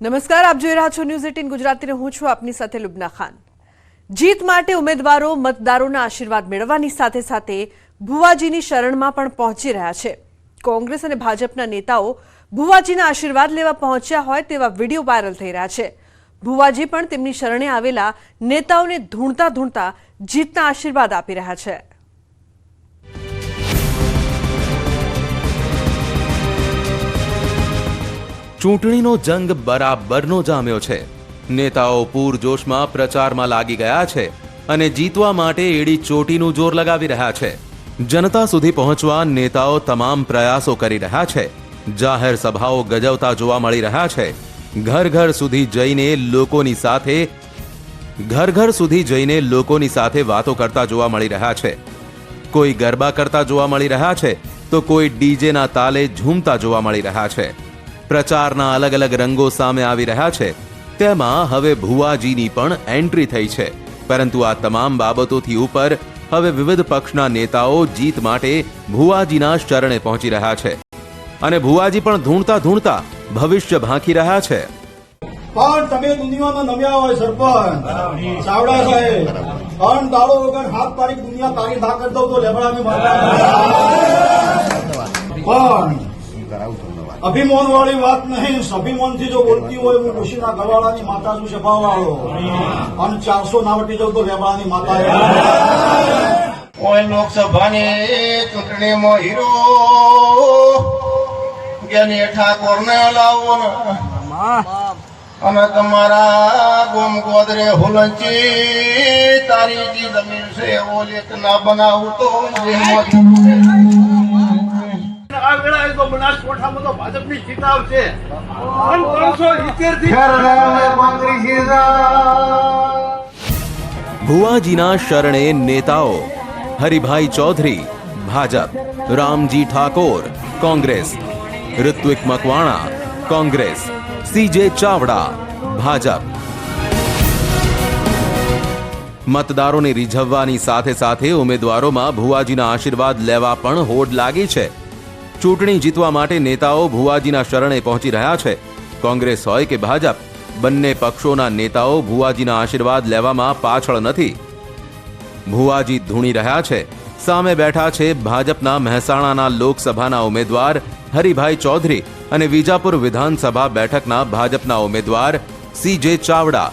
નમસ્કાર, આપ જોઈ રહ્યા છો ન્યૂઝ એટીન ગુજરાતીને હું છું આપની સાથે લુબના ખાન. જીત માટે ઉમેદવારો મતદારોના આશીર્વાદ મેળવવાની સાથે સાથે ભુવાજીની શરણમાં પણ પહોંચી રહ્યા છે. કોંગ્રેસ અને ભાજપના નેતાઓ ભુવાજીના આશીર્વાદ લેવા પહોંચ્યા હોય તેવા વીડિયો વાયરલ થઈ રહ્યા છે. ભુવાજી પણ તેમની શરણે આવેલા નેતાઓને ધૂણતા ધૂણતા જીતના આશીર્વાદ આપી રહ્યા છે. ચૂંટણીનો જંગ બરાબરનો જામ્યો છે. નેતાઓ પૂરજોશમાં પ્રચારમાં લાગી ગયા છે અને જીતવા માટે એડી ચોટીનું જોર લગાવી રહ્યા છે. જનતા સુધી પહોંચવા નેતાઓ તમામ પ્રયાસો કરી રહ્યા છે. જાહેર સભાઓ ગજવતા જોવા મળી રહ્યા છે. ઘર ઘર સુધી જઈને લોકોની સાથે ઘર ઘર સુધી જઈને લોકોની સાથે વાતો કરતા જોવા મળી રહ્યા છે. કોઈ ગરબા કરતા જોવા મળી રહ્યા છે તો કોઈ ડીજેના તાલે ઝૂમતા જોવા મળી રહ્યા છે. પ્રચારના અલગ અલગ રંગો સામે આવી રહ્યા છે. તેમાં હવે ભુવાજીની પણ એન્ટ્રી થઈ છે. પરંતુ આ તમામ બાબતોથી ઉપર હવે વિવિધ પક્ષના નેતાઓ જીત માટે ભુવાજીના શરણે પહોંચી રહ્યા છે. અને ભુવાજી પણ ધૂણતા ધૂણતા ભવિષ્ય ભાંકી રહ્યા છે. પણ તમે દુનિયામાં નમ્યા હોય, સરપંચ. ચાવડા સાહેબ. પણ દાડો વગર હાથ તારીખ દુનિયા તારી ના કરી દઉં તો પણ અભિમાન વાળી વાત નહીં. અભિમાનથી જો બોલતી હોય, હું ખુશીના ઘરવાળાની માતા છું સભાવાળો અને ચારસો નાવટી જાઉં તો લેબડાની માતા લોકસભાની ચૂંટણીમાં હીરો. જ્ઞાની ઠાકોર ને લાવો ને અમે તમારા ગોમ ગોદરે હુલંચી તારી જમીન છે, ઓલી ના બનાવું તો તો બનાસકાંઠામાં તો ભાજપની જીત આવશે. ત્રણસો ઇત્તેરથી ભુવાજીના શરણે નેતાઓ હરિભાઈ ચૌધરી ભાજપ રામજી ઠાકોર કોંગ્રેસ ઋત્વિક મકવાણા કોંગ્રેસ સીજે ચાવડા ભાજપ. મતદારોને રીઝવવાની સાથે સાથે ઉમેદવારોમાં ભુવાજીના આશીર્વાદ લેવા પણ હોડ લાગી છે. ચૂંટણી જીતવા માટે નેતાઓ ભુવાજીના શરણે પહોંચી રહ્યા છે. કોંગ્રેસ હોય કે ભાજપ, બંને પક્ષોના નેતાઓ ભુવાજીના આશીર્વાદ લેવામાં પાછળ નથી. ભુવાજી ધૂણી રહ્યા છે. સામે બેઠા છે ભાજપના મહેસાણાના લોકસભાના ઉમેદવાર હરિભાઈ ચૌધરી અને વિજાપુર વિધાનસભા બેઠકના ભાજપના ઉમેદવાર સીજે ચાવડા.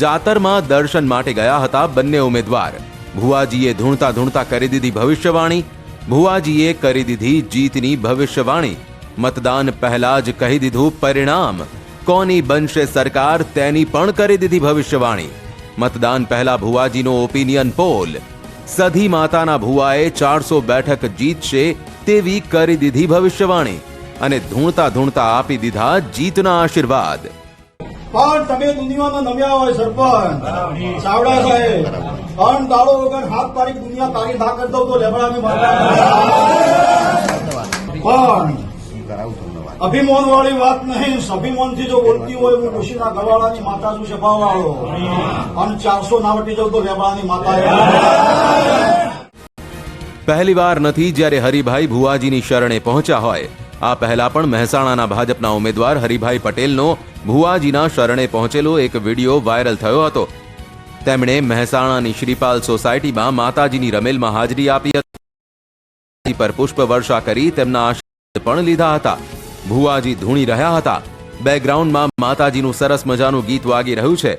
જાતરમાં દર્શન માટે ગયા હતા બંને ઉમેદવાર. ભુવાજીએ ધૂણતા ધૂણતા કરી દીધી ભવિષ્યવાણી ભુવાજીએ કરી દીધી જીતની ભવિષ્યવાણી. મતદાન પહેલા જ કહી દીધું પરિણામ. કોની બનશે સરકાર તેની પણ કરી દીધી ભવિષ્યવાણી. મતદાન પહેલા ભુવાજીનો ઓપિનિયન પોલ સધી માતાના ભુવાએ ચારસો બેઠક જીતશે તેવી કરી દીધી ભવિષ્યવાણી અને ધૂણતા ધૂણતા આપી દીધા જીતના આશીર્વાદ. પણ તમે દુનિયામાં નમ્યા હોય, સરપંચ. ચાવડા સાહેબ. પણ દાડો વગર હાથ તારીખ દુનિયા તારી ના કરી દઉં તો લેબડાની પણ અભિમાન વાળી વાત નહીં. અભિમાનથી જો બોલતી હોય હું ખુશીના ઘરવાળાની માતા છું સભાવાળો અને ચારસો નાવટી જાઉં તો લેબડાની માતા પહેલીવાર નથી જ્યારે હરિભાઈ ભુવાજીની શરણે પહોંચ્યા હોય. આ પહેલા પણ મહેસાણાના ભાજપના ઉમેદવાર હરિભાઈ પટેલનો ભુવાજીના શરણે પહોંચેલો એક વીડિયો વાયરલ થયો હતો. તેમણે મહેસાણાની શ્રીપાલ સોસાયટીમાં માતાજીની રમેલમાં હાજરી આપી હતી. પર પુષ્પ વર્ષા કરી તેમના આશીર્વાદ પણ લીધા હતા. ભુવાજી ધૂણી રહ્યા હતા. બેકગ્રાઉન્ડમાં માતાજીનું સરસ મજાનું ગીત વાગી રહ્યું છે.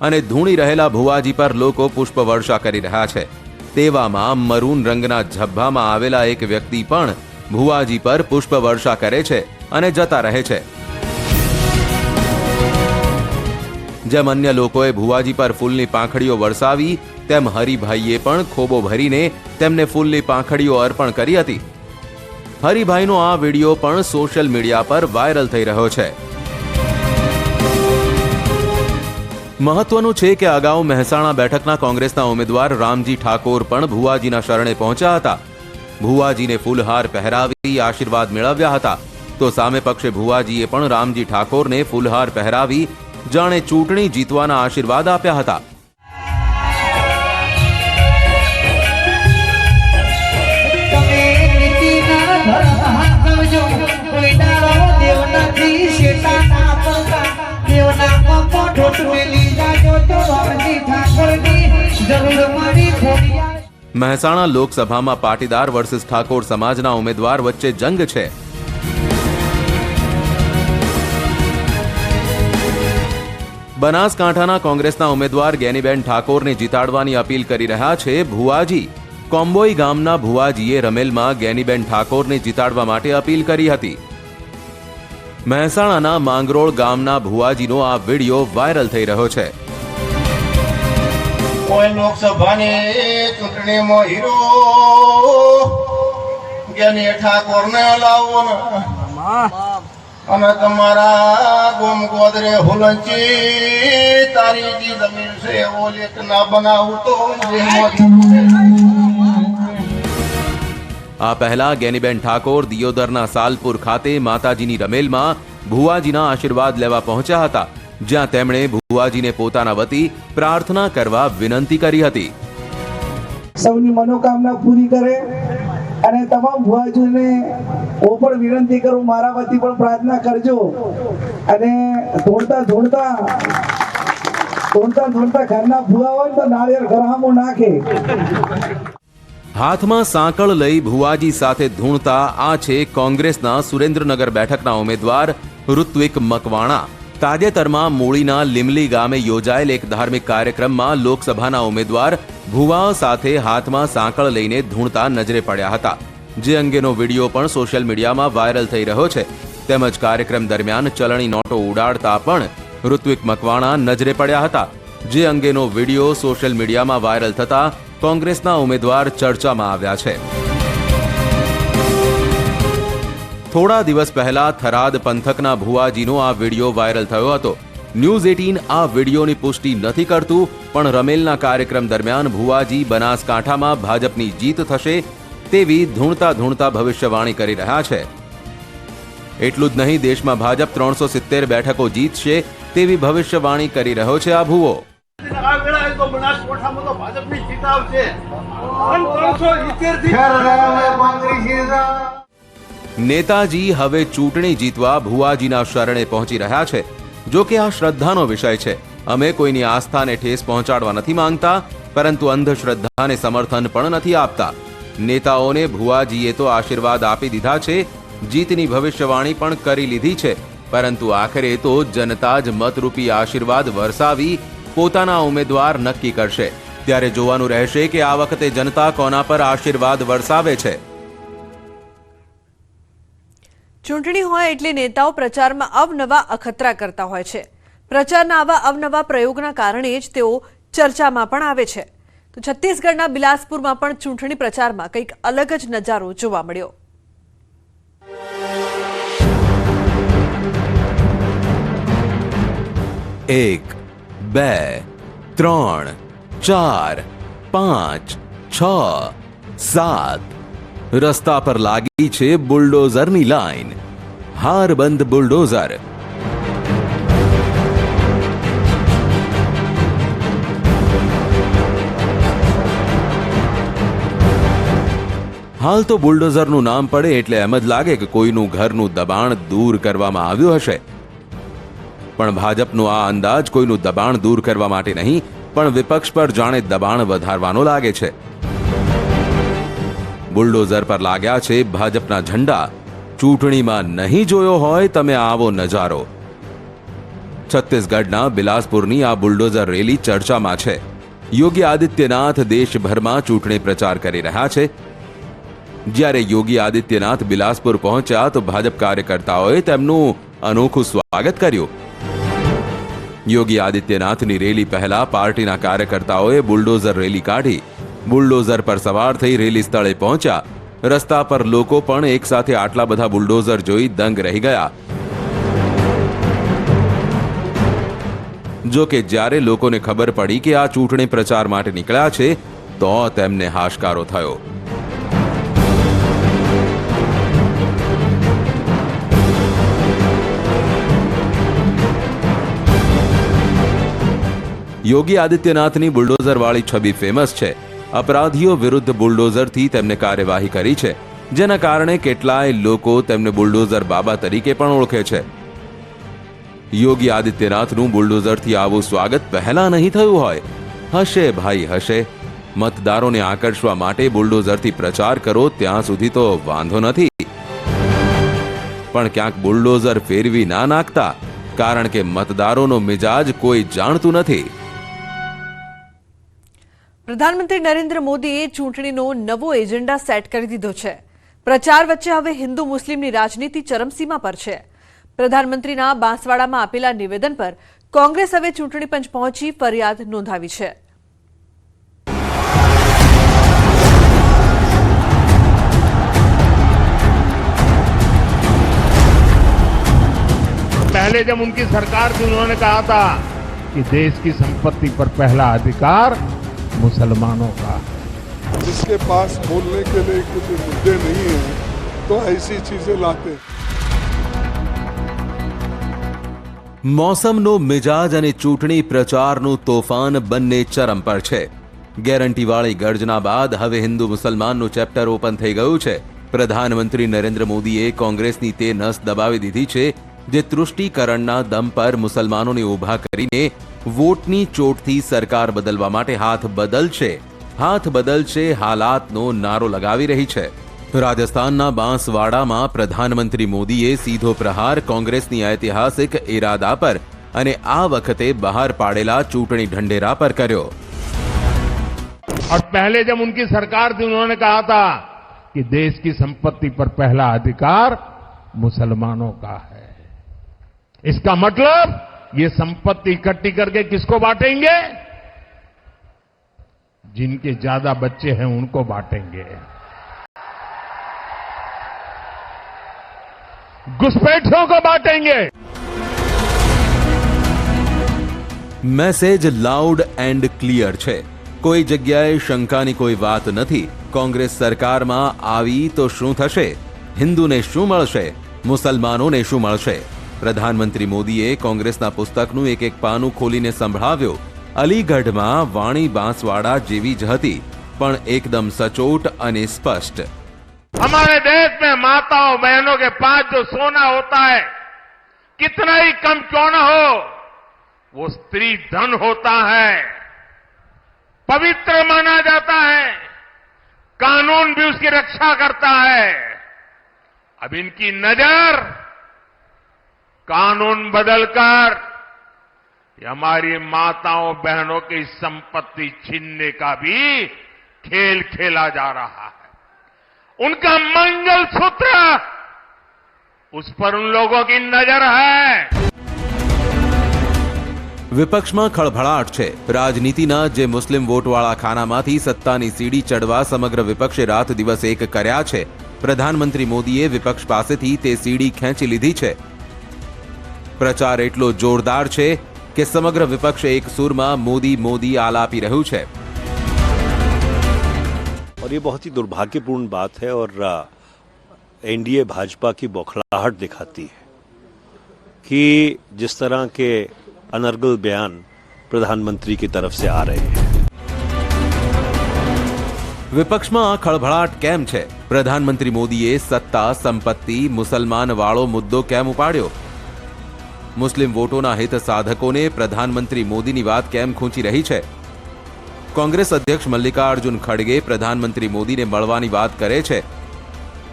અને ધૂણી રહેલા ભુવાજી પર લોકો પુષ્પવર્ષા કરી રહ્યા છે. તેવામાં મરૂન રંગના ઝભ્ભામાં આવેલા એક વ્યક્તિ પણ ભુવાજી પર પુષ્પવર્ષા કરે છે અને જતા રહે છે. જેમ અન્ય લોકોએ ભુવાજી પર ફૂલની પાંખડીઓ વરસાવી, તેમ હરિભાઈએ પણ ખોબો ભરીને તેમને ફૂલની પાંખડીઓ અર્પણ કરી હતી. હરિભાઈનો આ વીડિયો પણ સોશિયલ મીડિયા પર વાયરલ થઈ રહ્યો છે. મહત્વનું છે કે અગાઉ મહેસાણા બેઠકના કોંગ્રેસના ઉમેદવાર રામજી ઠાકોર પણ ભુવાજીના શરણે પહોંચ્યા હતા. ભુવાજીને ફૂલહાર પહેરાવી આશીર્વાદ મેળવ્યા હતા. તો સામે પક્ષે ભુવાજીએ પણ રામજી ઠાકોરને ફૂલહાર પહેરાવી જાણે ચૂંટણી જીતવાના આશીર્વાદ આપ્યા હતા. તમે નીતિના ધર્મ હાંકવજો કોઈ દાડો દેવ નથી શેતાના પગા. દેવના મહેસાણા લોકસભામાં પાટીદાર વર્સિસ ઠાકોર સમાજના ઉમેદવાર વચ્ચે જંગ છે. બનાસકાંઠાના કોંગ્રેસના ઉમેદવાર ગેનીબેન ઠાકોરને જીતાડવાની અપીલ કરી રહ્યા છે ભુવાજી. કોમ્બોઈ ગામના ભુવાજીએ રમેલમાં ગેનીબેન ઠાકોરને જીતાડવા માટે અપીલ કરી હતી. મહેસાણાના માંગરોળ ગામના ભુવાજીનો આ વિડિયો વાયરલ થઈ રહ્યો છે. કોઈ લોકસભાની ચૂંટણીમાં હીરો. જ્ઞાની ઠાકોરને લાવો ને. અમે તમારા ગોમ ગોદરે હુલંચી તારી જી જમીન છે, એવો લેખ ના બનાવું તો આ પહેલા ગેનીબેન ઠાકોર દિયોદરના સાલપુર ખાતે માતાજીની રમેલમાં ભુવાજીના આશીર્વાદ લેવા પહોંચ્યા હતા. જ્યાં તેમણે ભુવાજીને પોતાના વતી પ્રાર્થના કરવા વિનંતી કરી હતી. સૌની મનોકામના પૂરી કરે અને તમામ ભુવાજીને હું પણ વિનંતી કરું મારા વતી પણ પ્રાર્થના કરજો. અને ધોળતા ધોળતા ધોળતા ધોળતા ઘરના ભુવા હોય તો નાળિયેર ઘરહામું નાખે. હાથમાં સાંકળ લઈ ભુવાજી સાથે ધૂણતા આ છે કોંગ્રેસના સુરેન્દ્રનગર બેઠકના ઉમેદવાર ઋત્વિક મકવાણા. તાજેતરમાં મૂળીના લીમલી ગામે યોજાયેલ એક ધાર્મિક કાર્યક્રમમાં લોકસભાના ઉમેદવાર ભુવા સાથે હાથમાં સાંકળ લઈને ધૂણતા નજરે પડ્યા હતા. જે અંગેનો વીડિયો પણ સોશિયલ મીડિયામાં વાયરલ થઈ રહ્યો છે. તેમજ કાર્યક્રમ દરમિયાન ચલણી નોટો ઉડાડતા પણ ઋત્વિક મકવાણા નજરે પડ્યા હતા. જે અંગેનો વીડિયો સોશિયલ મીડિયામાં વાયરલ થતા કોંગ્રેસના ઉમેદવાર ચર્ચામાં આવ્યા છે. થોડા દિવસ પહેલા થરાદ પંથકના ભુવાજીનો આ વીડિયો વાયરલ થયો હતો. ન્યૂઝ એટીન આ વિડીયોની પુષ્ટિ નથી કરતું પણ રમેલના કાર્યક્રમ દરમિયાન ભુવાજી બનાસકાંઠામાં ભાજપની જીત થશે તેવી ધૂણતા ધૂણતા ભવિષ્યવાણી કરી રહ્યા છે. એટલું જ નહીં દેશમાં ભાજપ ત્રણસો સિત્તેર બેઠકો જીતશે તેવી ભવિષ્યવાણી કરી રહ્યો છે આ ભુવો. બનાસકાંઠામાં તો ભાજપની જીત આવશે. નેતાજી હવે ચૂંટણી જીતવા ભુવાજીના શરણે પહોંચી રહ્યા છે. જો કે આ શ્રદ્ધાનો વિષય છે. અમે કોઈની આસ્થાને ઠેસ પહોંચાડવા નથી માંગતા, પરંતુ અંધશ્રદ્ધાને સમર્થન પણ નથી આપતા. નેતાઓને ભુવાજીએ તો આશીર્વાદ આપી દીધા છે, જીતની ભવિષ્યવાણી પણ કરી લીધી છે. પરંતુ આખરે તો જનતા જ મતરૂપી આશીર્વાદ વરસાવી પોતાના ઉમેદવાર નક્કી કરશે. ત્યારે જોવાનું રહેશે કે આ વખતે જનતા કોના પર આશીર્વાદ વરસાવે છે. ચૂંટણી હોય એટલે નેતાઓ પ્રચારમાં અવનવા અખતરા કરતા હોય છે. પ્રચારના આવા અવનવા પ્રયોગના કારણે જ તેઓ ચર્ચામાં પણ આવે છે. તો છત્તીસગઢના બિલાસપુરમાં પણ ચૂંટણી પ્રચારમાં કંઈક અલગ જ નજારો જોવા મળ્યો. એક, બે, ત્રણ, ચાર, પાંચ, છ, સાત રસ્તા પર લાગી છે બુલડોઝરની લાઈન. હારબંધ બુલડોઝર. હાલ તો બુલડોઝરનું નામ પડે એટલે એમ જ લાગે કે કોઈનું ઘરનું દબાણ દૂર કરવામાં આવ્યું હશે. પણ ભાજપનો આ અંદાજ કોઈનું દબાણ દૂર કરવા માટે નહીં, પણ વિપક્ષ પર જાણે દબાણ વધારવાનો લાગે છે. બુલડોઝર પર લાગ્યા છે ભાજપના ઝંડા. ચૂંટણીમાં નહીં જોયો હોય તમે આવો નજારો. છત્તીસગઢના બિલાસપુરની આ બુલડોઝર રેલી ચર્ચામાં છે. યોગી આદિત્યનાથ દેશભરમાં ચૂંટણી પ્રચાર કરી રહ્યા છે. જ્યારે યોગી આદિત્યનાથ બિલાસપુર પહોંચ્યા તો ભાજપ કાર્યકર્તાઓએ તેમનું અનોખું સ્વાગત કર્યું. યોગી આદિત્યનાથની રેલી પહેલા પાર્ટીના કાર્યકર્તાઓએ બુલડોઝર રેલી કાઢી. બુલડોઝર પર સવાર થઈ રેલી સ્થળે પહોંચ્યા રસ્તા પર લોકો પણ એકસાથે આટલા બધા બુલડોઝર જોઈ દંગ રહી ગયા જો કે જ્યારે લોકોને ખબર પડી કે આ ચૂંટણી પ્રચાર માટે નીકળ્યા છે તો તેમને હાશકારો થયો યોગી આદિત્યનાથની બુલડોઝરવાળી છબી ફેમસ છે અપરાધીઓ વિરુદ્ધ બુલડોઝરથી તેમને કાર્યવાહી કરી છે, જેના કારણે કેટલાય લોકો તેમને બુલડોઝર બાબા તરીકે પણ ઓળખે છે. યોગી આદિત્યનાથનું બુલડોઝરથી આવું સ્વાગત પહેલા નહીં થયું હોય. હશે ભાઈ, હશે. મતદારોને આકર્ષવા માટે બુલડોઝરથી પ્રચાર કરો, ત્યાં સુધી તો વાંધો નથી. પણ ક્યાંક બુલડોઝર ફેરવી ના નાખતા, કારણ કે મતદારોનો મિજાજ કોઈ જાણતું નથી. પ્રધાનમંત્રી નરેન્દ્ર મોદીએ ચૂંટણીનો નવો એજન્ડા સેટ કરી દીધો છે પ્રચાર વચ્ચે હવે હિન્દુ મુસ્લિમની રાજનીતિ ચરમસીમા પર છે પ્રધાનમંત્રીના બાંસવાડામાં આપેલા નિવેદન પર કોંગ્રેસ હવે ચૂંટણી પંચ પહોંચી ફરિયાદ નોંધાવી છે पहले जब उनकी सरकार थी उन्होंने कहा था कि देश की संपत्ति पर पहला अधिकार मुसलमानों का है जिसके पास बोलने के लिए कुछ मुद्दे नहीं है तो ऐसी चीजें लाते हैं મોસમનો મિજાજ અને ચૂંટણી પ્રચારનું તોફાન બંને ચરમ પર છે ગેરંટીવાળી ગર્જના બાદ હવે હિન્દુ મુસલમાનનું ચેપ્ટર ઓપન થઈ ગયું છે પ્રધાનમંત્રી નરેન્દ્ર મોદીએ કોંગ્રેસની તે નસ દબાવી દીધી છે જે તૃષ્ટિકરણના દમ પર મુસલમાનોને ઊભા કરીને વોટની ચોટથી સરકાર બદલવા માટે હાથ બદલશે હાથ બદલશે હાલાતનો નારો લગાવી રહી છે રાજસ્થાનના બાંસવાડામાં પ્રધાનમંત્રી મોદીએ સીધો પ્રહાર કોંગ્રેસની ઐતિહાસિક ઇરાદા પર અને આ વખતે બહાર પાડેલા ચૂંટણી ઢંઢેરા પર કર્યો और पहले जब उनकी सरकार थी उन्होंने कहा था कि देश की संपत्ति पर पहला अधिकार मुसलमानों का है इसका मतलब ये संपत्ति इकट्ठी करके किसको बांटेंगे जिनके ज्यादा बच्चे हैं उनको बांटेंगे घुसपैठियों को बांटेंगे મેસેજ લાઉડ એન્ડ ક્લિયર છે કોઈ જગ્યાએ શંકાની કોઈ વાત નથી કોંગ્રેસ સરકારમાં આવી તો શું થશે હિન્દુને શું મળશે મુસલમાનોને શું મળશે પ્રધાનમંત્રી મોદીએ કોંગ્રેસના પુસ્તકનું એક એક પાનું ખોલીને સંભળાવ્યો અલીગઢમાં વાણી બાંસવાડા જેવી જ હતી પણ એકદમ સચોટ અને સ્પષ્ટ हमारे देश में माताओं बहनों के पास जो सोना होता है कितना ही कम क्यों न हो वो स्त्री धन होता है पवित्र माना जाता है कानून भी उसकी रक्षा करता है अब इनकी नजर कानून बदलकर ये हमारी माताओं बहनों की संपत्ति छीनने का भी खेल खेला जा रहा है उनका मंगल सूत्र उस पर उन लोगों की नजर है વિપક્ષમાં ખળભળાટ છે રાજનીતિના જે મુસ્લિમ વોટવાળા ખાનામાંથી સત્તાની સીડી ચડવા સમગ્ર વિપક્ષે રાત દિવસ એક કર્યા છે પ્રધાનમંત્રી મોદીએ વિપક્ષ પાસેથી તે સીડી ખેંચી લીધી છે પ્રચાર એટલો જોરદાર છે કે સમગ્ર વિપક્ષ એક સુરમાં મોદી મોદી આલાપી રહ્યું છે और ये बहुत ही दुर्भाग्यपूर्ण बात है और एनडीए भाजपा की बौखलाहट दिखाती है कि जिस तरह के अनर्गल बयान प्रधानमंत्री की तरफ से आ रहे हैं વિપક્ષમાં આ ખળભળાટ કેમ છે પ્રધાનમંત્રી મોદીએ સત્તા સંપત્તિ મુસલમાન વાળો મુદ્દો કેમ ઉપાડ્યો મુસ્લિમ વોટોના હિત સાધકોને પ્રધાનમંત્રી મોદીની વાત કેમ ખૂંચી રહી છે કોંગ્રેસ અધ્યક્ષ મલ્લિકાર્જુન ખડગે પ્રધાનમંત્રી મોદીને મળવાની વાત કરે છે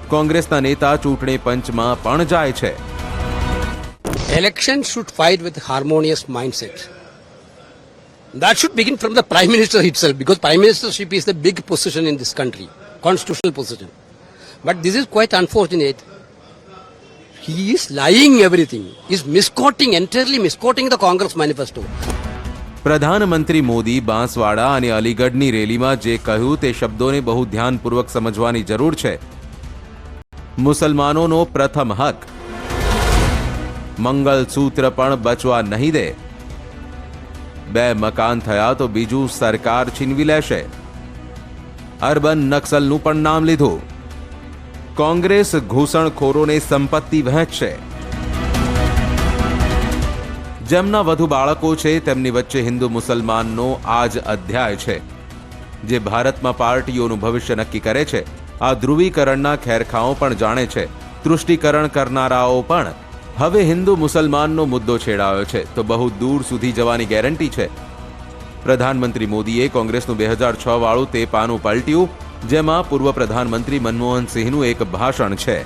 કોંગ્રેસના નેતા ચૂંટણી પંચમાં પણ જાય છે Election should fight with harmonious mindset. That should begin from the Prime Minister itself because Prime Ministership is the big position in this country, constitutional position. But this is quite unfortunate. He is lying everything. Is misquoting, entirely misquoting the Congress manifesto. પ્રધાનમંત્રી મોદી બાંસવાડા અને અલીગઢની રેલીમાં જે કહ્યું તે શબ્દોને બહુ ધ્યાનપૂર્વક સમજવાની જરૂર છે. મુસલમાનોનો પ્રથમ હક. મંગલસૂત્ર પણ બચવા નહીં દે. બે મકાન થયા તો બીજું સરકાર છીનવી લેશે. અર્બન નક્સલનું પણ નામ લીધું. કોંગ્રેસ ઘૂસણખોરોને સંપત્તિ વહેંચશે. જેમના વધુ બાળકો છે, તેમની વચ્ચે હિન્દુ મુસલમાનનો આ જ અધ્યાય છે. જે ભારતમાં પાર્ટીઓનું ભવિષ્ય નક્કી કરે છે, આ ધ્રુવીકરણના ખેરખાઓ પણ જાણે છે. તૃષ્ટિકરણ કરનારાઓ પણ હવે હિન્દુ મુસલમાનનો મુદ્દો છેડાયો છે, તો બહુ દૂર સુધી જવાની ગેરંટી છે. પ્રધાનમંત્રી મોદીએ કોંગ્રેસનું બે હજાર છ વાળું તે પાનું પલટ્યું જેમાં પૂર્વ પ્રધાનમંત્રી મનમોહન સિંહનું એક ભાષણ છે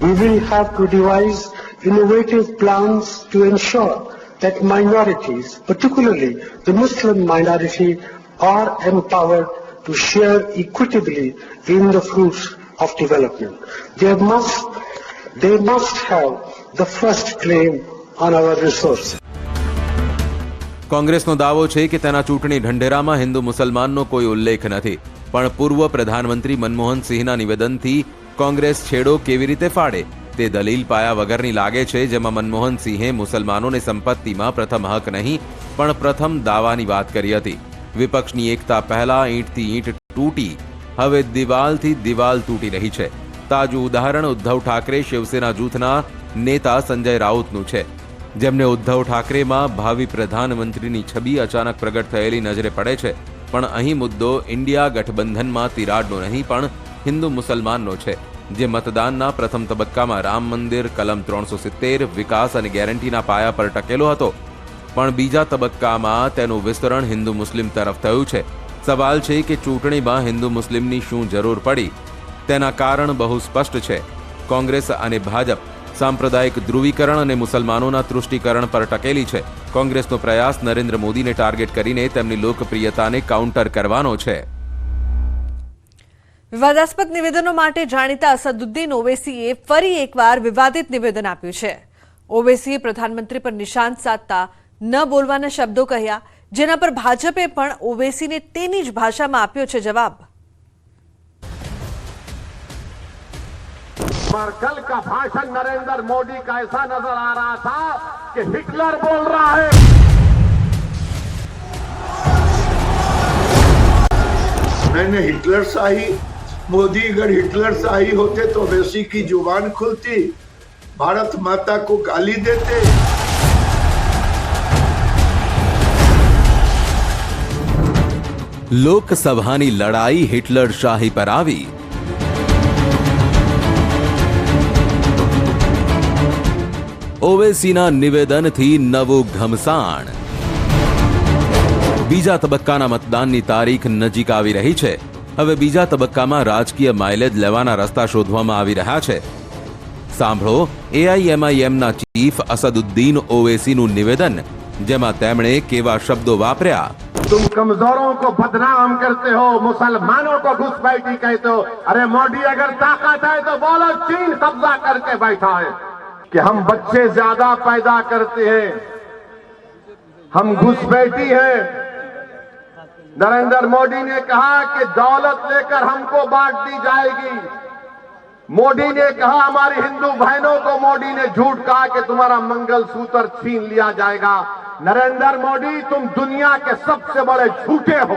We will have to devise innovative plans to ensure that minorities, particularly the Muslim minority, are empowered to share equitably in the fruits of development. They must, they must have the first claim on our resources. કોંગ્રેસનો દાવો છે કે તેના ચૂંટણી ઢંઢેરામાં હિન્દુ મુસલમાનનો કોઈ ઉલ્લેખ નથી. પણ પૂર્વ પ્રધાનમંત્રી મનમોહન સિંહના નિવેદનથી કોંગ્રેસ છેડો કેવી રીતે ફાડે? તે દલીલ પાયા વગરની લાગે છે, જેમાં મનમોહન સિંહે મુસલમાનોને સંપત્તિમાં પ્રથમ હક નહીં, પણ પ્રથમ દાવાની વાત કરી હતી. વિપક્ષની એકતા પહેલા ઈંટથી ઈંટ તૂટી, હવે દિવાલથી દિવાલ તૂટી રહી છે. તાજું ઉદાહરણ ઉદ્ધવ ઠાકરે શિવસેના જૂથના નેતા સંજય રાઉતનું છે. જેમને ઉદ્ધવ ઠાકરેમાં ભાવિ પ્રધાનમંત્રીની છબી અચાનક પ્રગટ થયેલી નજરે પડે છે. પણ અહીં મુદ્દો ઇન્ડિયા ગઠબંધનમાં તિરાડનો નહીં, પણ હિન્દુ મુસલમાનનો છે, જે મતદાનના પ્રથમ તબક્કામાં રામ મંદિર, કલમ ત્રણસો સિત્તેર, વિકાસ અને ગેરંટીના પાયા પર ટકેલો હતો. પણ બીજા તબક્કામાં તેનું વિસ્તરણ હિન્દુ મુસ્લિમ તરફ થયું છે. સવાલ છે કે ચૂંટણીમાં હિન્દુ મુસ્લિમની શું જરૂર પડી? તેના કારણ બહુ સ્પષ્ટ છે. કોંગ્રેસ અને ભાજપ સાંપ્રદાયિક ધ્રુવીકરણ અને મુસલમાનોના તૃષ્ટિકરણ પર ટકેલી છે. કોંગ્રેસનો પ્રયાસ નરેન્દ્ર મોદીને ટાર્ગેટ કરીને તેમની લોકપ્રિયતાને કાઉન્ટર કરવાનો છે. વિવાદાસ્પદ નિવેદનો માટે જાણીતા અસદુદ્દીન ઓવેસીએ ફરી એકવાર વિવાદિત નિવેદન આપ્યું છે. ઓવેસીએ પ્રધાનમંત્રી પર નિશાન સાધતા ન બોલવાના શબ્દો કહ્યા, જેના પર ભાજપે પણ ઓવેસીને તેની જ ભાષામાં આપ્યો છે જવાબ. पर कल का भाषण नरेंद्र मोदी का ऐसा नजर आ रहा था कि हिटलर बोल रहा है मैंने हिटलर शाही मोदी अगर हिटलर शाही होते तो वैसी की जुबान खुलती भारत माता को गाली देते લોકસભાની લડાઈ હિટલર શાહી પર આવી ઓવેસીના નિવેદનથી નવું ઘમસાણ બીજા તબક્કાના મતદાનની તારીખ નજીક આવી રહી છે હવે બીજા તબક્કામાં રાજકીય માઇલેજ લેવાના રસ્તા શોધવામાં આવી રહ્યા છે સાંભળો એઆઈએમઆઈએમના ચીફ અસદુદ્દીન ઓવેસીનું નિવેદન જેમાં તેમણે કેવા શબ્દો વાપર્યા तुम कमजोरों को बदनाम करते हो मुसलमानों को घुसपैठी कहते हो अरे मोदी अगर ताकत है तो बोलो चीन कब्जा करके बैठा है कि हम बच्चे ज़्यादा पैदा करते हैं। हम घुसपैठी हैं। नरेंद्र मोदी ने कहा कि दौलत लेकर हमको बांट दी जाएगी। मोदी ने कहा, हमारी हिंदू बहनों को मोदी ने झूठ कहा कि तुम्हारा मंगल सूत्र छीन लिया जाएगा। नरेंद्र मोदी, तुम दुनिया के सबसे बड़े झूठे हो।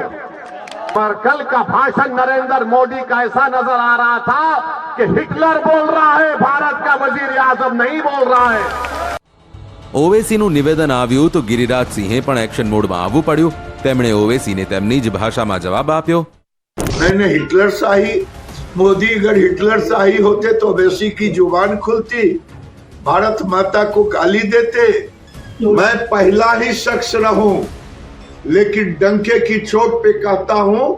पर कल का भाषण नरेंद्र मोदी का ऐसा नजर आ रहा था कि हिटलर बोल रहा है भारत का वजीर आजम नहीं बोल रहा है ઓવેસીનું નિવેદન આવ્યું તો ગિરિરાજ સિંહે પણ એક્શન મોડમાં આવવું પડ્યું તેમણે ઓવેસીને તેમની જ ભાષામાં જવાબ આપ્યો मैंने हिटलर शाही मोदी अगर हिटलर शाही होते तो वैसी की जुबान खुलती भारत माता को गाली देते मैं पहला ही शख्स रहूं लेकिन डंके की चोट पे कहता हूं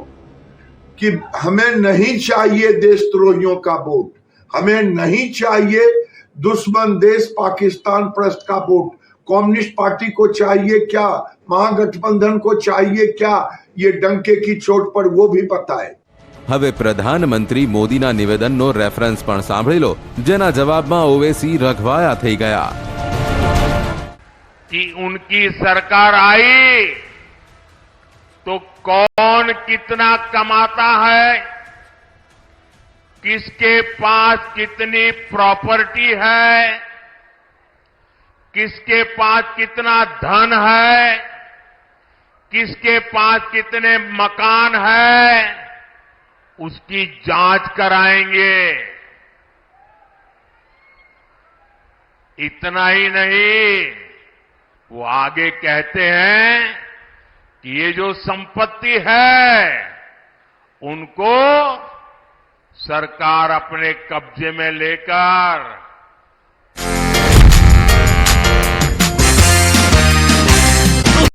कि हमें नहीं चाहिए देशद्रोहियों का वोट हमें नहीं चाहिए दुश्मन देश पाकिस्तान प्रस्त का वोट कम्युनिस्ट पार्टी को चाहिए क्या महागठबंधन को चाहिए क्या ये डंके की चोट पर वो भी बताए હવે પ્રધાનમંત્રી મોદીના નિવેદનનો રેફરન્સ પણ સાંભળી લો જેના જવાબમાં ઓવેસી રઘવાયા થઈ ગયા कि उनकी सरकार आई तो कौन कितना कमाता है? किसके पास कितनी प्रॉपर्टी है? किसके पास कितना धन है? किसके पास कितने मकान है? उसकी जाँच कराएँगे। इतना ही नहीं, वो आगे कहते हैं कि ये जो संपत्ति है उनको सरकार अपने कब्जे में लेकर